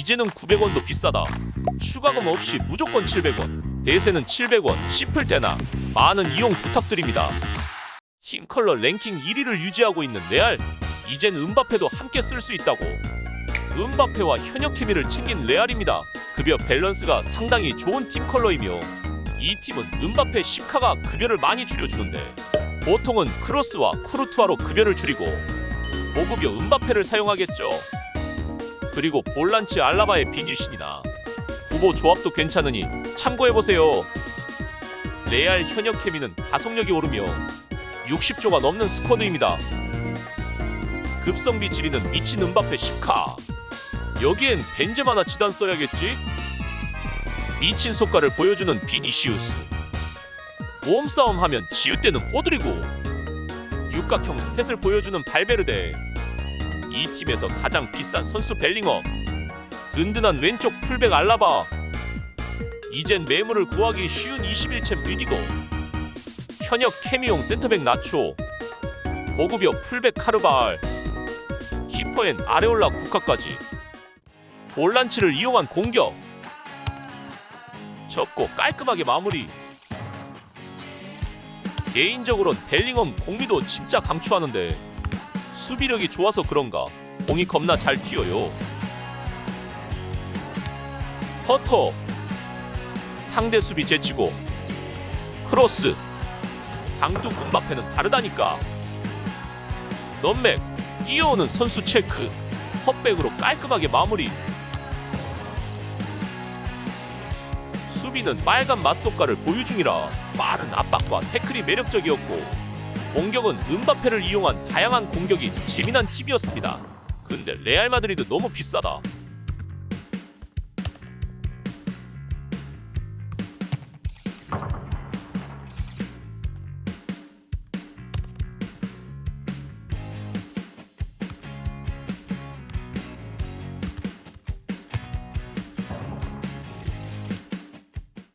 이제는 900원도 비싸다. 추가금 없이 무조건 700원. 대세는 700원. 싶을 때나 많은 이용 부탁드립니다. 팀 컬러 랭킹 1위를 유지하고 있는 레알. 이젠 은바페도 함께 쓸 수 있다고. 은바페와 현역 케미를 챙긴 레알입니다. 급여 밸런스가 상당히 좋은 팀 컬러이며 이 팀은 은바페 시카가 급여를 많이 줄여주는데 보통은 크로스와 쿠르투아로 급여를 줄이고 보급여 은바페를 사용하겠죠. 그리고 볼란치 알라바의 비닐신이나 후보 조합도 괜찮으니 참고해보세요. 레알 현역 케미는 가속력이 오르며 60조가 넘는 스쿼드입니다. 급성비 지리는 미친 은바페 시카. 여기엔 벤제마나 지단 써야겠지? 미친 속가를 보여주는 비니시우스. 몸싸움 하면 지읒대는 호드리고 육각형 스탯을 보여주는 발베르데. 이 팀에서 가장 비싼 선수 벨링엄. 든든한 왼쪽 풀백 알라바. 이젠 매물을 구하기 쉬운 21챔 리디고. 현역 케미용 센터백 나초. 고급여 풀백 카르발. 키퍼엔 아레올라 국카까지. 볼란치를 이용한 공격. 접고 깔끔하게 마무리. 개인적으론 벨링엄 공미도 진짜 강추하는데 수비력이 좋아서 그런가? 공이 겁나 잘 튀어요. 퍼터. 상대 수비 제치고. 크로스. 강뚝 음바페는 다르다니까. 넘맥. 뛰어오는 선수 체크. 헛백으로 깔끔하게 마무리. 수비는 빨간 맞속가를 보유 중이라 빠른 압박과 태클이 매력적이었고 공격은 은바페를 이용한 다양한 공격이 재미난 팀이었습니다. 근데 레알 마드리드 너무 비싸다.